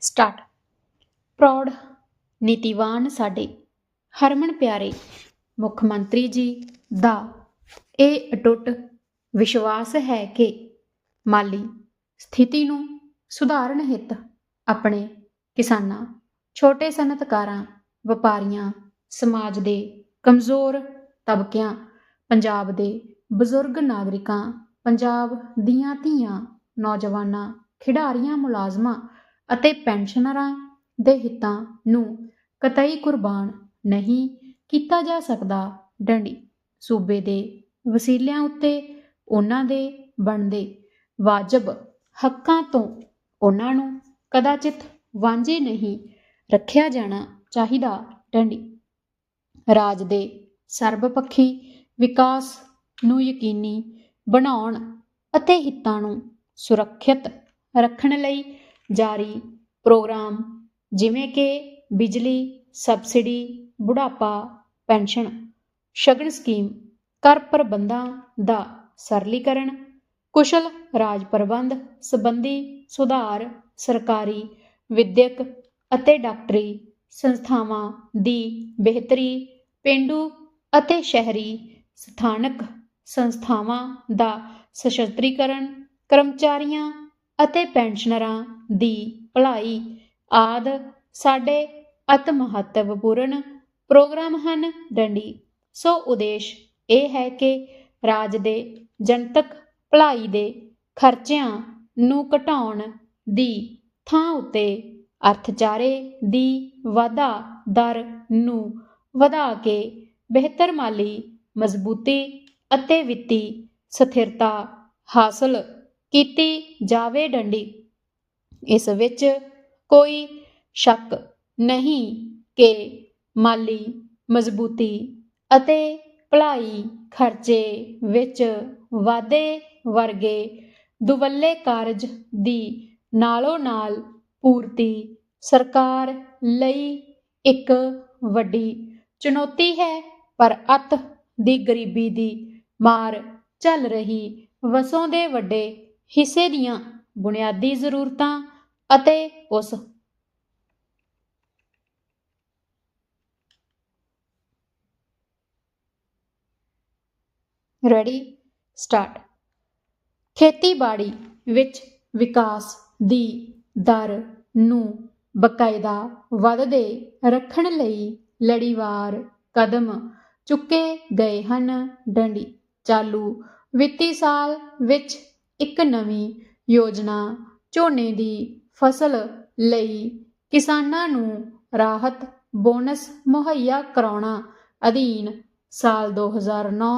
Start. ਪ੍ਰੌੜ, ਨੀਤੀਵਾਨ ਸਾਡੇ। ਹਰਮਨ ਪਿਆਰੇ, ਮੁੱਖ ਮੰਤਰੀ ਜੀ ਦਾ। ਇਹ ਅਟੁੱਟ ਵਿਸ਼ਵਾਸ ਹੈ ਕਿ ਮਾਲੀ ਸਥਿਤੀ ਨੂੰ ਸੁਧਾਰਨ ਹਿੱਤ ਆਪਣੇ ਕਿਸਾਨਾਂ, ਛੋਟੇ ਸਨਅਤਕਾਰਾਂ, ਵਪਾਰੀਆਂ, ਸਮਾਜ ਦੇ ਕਮਜ਼ੋਰ ਤਬਕਿਆਂ, ਪੰਜਾਬ ਦੇ ਬਜ਼ੁਰਗ ਨਾਗਰਿਕਾਂ, ਪੰਜਾਬ ਦੀਆਂ ਧੀਆਂ, ਨੌਜਵਾਨਾਂ, ਖਿਡਾਰੀਆਂ, ਮੁਲਾਜ਼ਮਾਂ ਅਤੇ ਪੈਨਸ਼ਨਰਾਂ ਦੇ ਹਿੱਤਾਂ ਨੂੰ ਕਤਈ ਕੁਰਬਾਨ ਨਹੀਂ ਕੀਤਾ ਜਾ ਸਕਦਾ। ਡੰਡੀ ਸੂਬੇ ਦੇ ਵਸੀਲਿਆਂ ਉੱਤੇ ਉਹਨਾਂ ਦੇ ਬਣਦੇ ਵਾਜਬ ਹੱਕਾਂ ਤੋਂ ਉਹਨਾਂ ਨੂੰ ਕਦਾਚਿਤ ਵਾਂਝੇ ਨਹੀਂ ਰੱਖਿਆ ਜਾਣਾ ਚਾਹੀਦਾ। ਡੰਡੀ ਰਾਜ ਦੇ ਸਰਬਪੱਖੀ ਵਿਕਾਸ ਨੂੰ ਯਕੀਨੀ ਬਣਾਉਣ ਅਤੇ ਹਿੱਤਾਂ ਨੂੰ ਸੁਰੱਖਿਅਤ ਰੱਖਣ ਲਈ ਜਾਰੀ ਪ੍ਰੋਗਰਾਮ, ਜਿਵੇਂ ਕਿ ਬਿਜਲੀ, ਸਬਸਿਡੀ, ਬੁਢਾਪਾ, ਪੈਨਸ਼ਨ, ਸ਼ਗਨ ਸਕੀਮ ਕਰ ਪ੍ਰਬੰਧਾਂ ਦਾ ਸਰਲੀਕਰਨ, ਕੁਸ਼ਲ ਰਾਜ ਪ੍ਰਬੰਧ ਸੰਬੰਧੀ ਸੁਧਾਰ, ਸਰਕਾਰੀ ਵਿਦਿਅਕ ਅਤੇ ਡਾਕਟਰੀ ਸੰਸਥਾਵਾਂ ਦੀ ਬਿਹਤਰੀ, ਪਿੰਡੂ ਅਤੇ ਸ਼ਹਿਰੀ ਸਥਾਨਕ ਸੰਸਥਾਵਾਂ ਦਾ ਸਸ਼ਸਤਰੀਕਰਨ, ਕਰਮਚਾਰੀਆਂ ਅਤੇ ਪੈਨਸ਼ਨਰਾਂ ਦੀ ਭਲਾਈ ਆਦ ਸਾਡੇ ਅਤ ਮਹੱਤਵਪੂਰਨ ਪ੍ਰੋਗਰਾਮ ਹਨ ਡੰਡੀ। ਸੋ ਉਦੇਸ਼ ਇਹ ਹੈ ਕਿ ਰਾਜ ਦੇ ਜਨਤਕ ਭਲਾਈ ਦੇ ਖਰਚਿਆਂ ਨੂੰ ਘਟਾਉਣ ਦੀ ਥਾਂ ਉੱਤੇ ਅਰਥਚਾਰੇ ਦੀ ਵਾਧਾ ਦਰ ਨੂੰ ਵਧਾ ਕੇ ਬਿਹਤਰ ਮਾਲੀ, ਮਜ਼ਬੂਤੀ ਅਤੇ ਵਿੱਤੀ ਸਥਿਰਤਾ ਹਾਸਲ ਕੀਤੀ ਜਾਵੇ ਡੰਡੀ। ਇਸ ਵਿੱਚ ਕੋਈ ਸ਼ੱਕ ਨਹੀਂ ਕਿ ਮਾਲੀ ਮਜ਼ਬੂਤੀ ਅਤੇ ਭਲਾਈ ਖਰਚੇ ਵਿੱਚ ਵਾਧੇ ਵਰਗੇ ਦੁਵੱਲੇ ਕਾਰਜ ਦੀ ਨਾਲੋਂ ਨਾਲ ਪੂਰਤੀ ਸਰਕਾਰ ਲਈ ਇੱਕ ਵੱਡੀ ਚੁਣੌਤੀ ਹੈ, ਪਰ ਅਤ ਦੀ ਗਰੀਬੀ ਦੀ ਮਾਰ ਚੱਲ ਰਹੀ ਵਸੋਂ ਦੇ ਵੱਡੇ ਹਿੱਸੇ ਦੀਆਂ ਬੁਨਿਆਦੀ ਜ਼ਰੂਰਤਾਂ ਅਤੇ ਉਸ ਰੈਡੀ ਸਟਾਰਟ ਖੇਤੀਬਾੜੀ ਵਿੱਚ ਵਿਕਾਸ ਦੀ ਦਰ ਨੂੰ ਬਕਾਇਦਾ ਵਧਦੇ ਰੱਖਣ ਲਈ ਲੜੀਵਾਰ ਕਦਮ ਚੁੱਕੇ ਗਏ ਹਨ। ਡੰਡੀ, ਚਾਲੂ ਵਿੱਤੀ ਸਾਲ ਵਿੱਚ ਇੱਕ ਨਵੀਂ ਯੋਜਨਾ ਝੋਨੇ ਦੀ ਫਸਲ ਲਈ ਕਿਸਾਨਾਂ ਨੂੰ ਰਾਹਤ ਬੋਨਸ ਮੁਹੱਈਆ ਕਰਾਉਣਾ ਅਧੀਨ ਸਾਲ 2009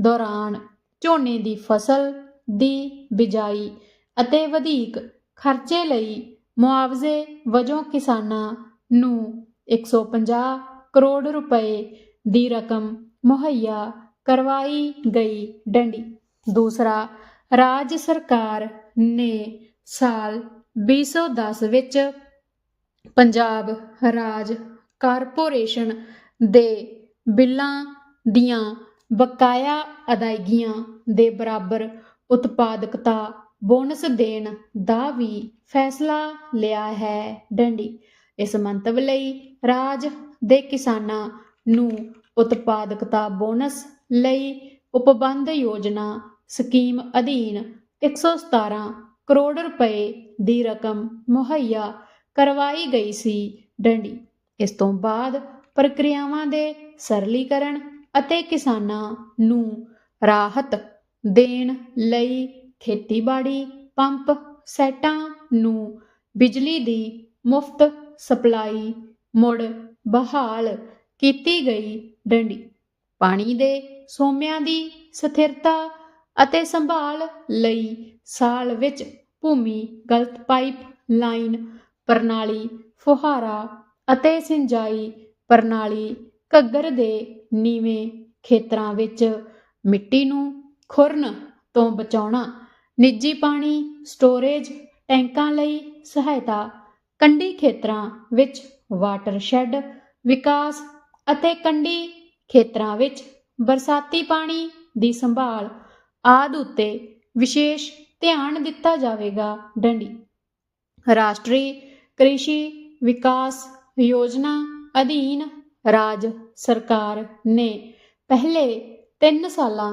ਦੌਰਾਨ ਝੋਨੇ ਦੀ ਫਸਲ ਦੀ ਬਿਜਾਈ ਅਤੇ ਵਧੇਕ ਖਰਚੇ ਲਈ ਮੁਆਵਜ਼ੇ ਵਜੋਂ ਕਿਸਾਨਾਂ ਨੂੰ 150 ਕਰੋੜ ਰੁਪਏ ਦੀ ਰਕਮ ਮੁਹੱਈਆ ਕਰਵਾਈ ਗਈ ਡੰਡੀ। ਦੂਸਰਾ ਰਾਜ ਸਰਕਾਰ ਨੇ ਸਾਲ 2010 ਵਿੱਚ ਪੰਜਾਬ ਰਾਜ ਕਾਰਪੋਰੇਸ਼ਨ ਦੇ ਬਿੱਲਾਂ ਦੀਆਂ ਬਕਾਇਆ ਅਦਾਇਗੀਆਂ ਦੇ ਬਰਾਬਰ ਉਤਪਾਦਕਤਾ ਬੋਨਸ ਦੇਣ ਦਾ ਵੀ ਫੈਸਲਾ ਲਿਆ ਹੈ ਡੰਡੀ। ਇਸ ਮੰਤਵ ਲਈ ਰਾਜ ਦੇ ਕਿਸਾਨਾਂ ਨੂੰ ਉਤਪਾਦਕਤਾ ਬੋਨਸ ਲਈ ਉਪਬੰਧ ਯੋਜਨਾ ਸਕੀਮ ਅਧੀਨ 117 ਕਰੋੜ ਰੁਪਏ ਦੀ ਰਕਮ ਮੁਹੱਈਆ ਕਰਵਾਈ ਗਈ ਸੀ ਡੰਡੀ। ਇਸ ਤੋਂ ਬਾਅਦ ਪ੍ਰਕਿਰਿਆਵਾਂ ਦੇ ਸਰਲੀਕਰਨ ਅਤੇ ਕਿਸਾਨਾਂ ਨੂੰ ਰਾਹਤ ਦੇਣ ਲਈ ਖੇਤੀਬਾੜੀ ਪੰਪ ਸੈਟਾਂ ਨੂੰ ਬਿਜਲੀ ਦੀ ਮੁਫਤ ਸਪਲਾਈ ਮੁੜ ਬਹਾਲ ਕੀਤੀ ਗਈ ਡੰਡੀ। ਪਾਣੀ ਦੇ ਸੋਮਿਆਂ ਦੀ ਸਥਿਰਤਾ ਅਤੇ ਸੰਭਾਲ ਲਈ ਸਾਲ ਵਿੱਚ ਭੂਮੀ, ਗਲਤ ਪਾਈਪ, ਲਾਈਨ, ਪ੍ਰਣਾਲੀ, ਫੁਹਾਰਾ ਅਤੇ ਸਿੰਜਾਈ ਪ੍ਰਣਾਲੀ ਘੱਗਰ ਦੇ ਨੀਵੇਂ ਖੇਤਰਾਂ ਵਿੱਚ ਮਿੱਟੀ ਨੂੰ ਖੁਰਨ ਤੋਂ ਬਚਾਉਣਾ, ਨਿੱਜੀ ਪਾਣੀ ਸਟੋਰੇਜ ਟੈਂਕਾਂ ਲਈ ਸਹਾਇਤਾ, ਕੰਢੀ ਖੇਤਰਾਂ ਵਿੱਚ ਵਾਟਰਸ਼ੈੱਡ ਵਿਕਾਸ ਅਤੇ ਕੰਢੀ ਖੇਤਰਾਂ ਵਿੱਚ ਬਰਸਾਤੀ ਪਾਣੀ ਦੀ ਸੰਭਾਲ ਆਦਿ ਉੱਤੇ ਵਿਸ਼ੇਸ਼ ਧਿਆਨ ਦਿੱਤਾ ਜਾਵੇਗਾ। ਡੰਡੀ ਰਾਸ਼ਟਰੀ ਕ੍ਰਿਸ਼ੀ ਵਿਕਾਸ ਯੋਜਨਾ ਅਧੀਨ ਰਾਜ ਸਰਕਾਰ ਨੇ ਪਹਿਲੇ 3 ਸਾਲਾਂ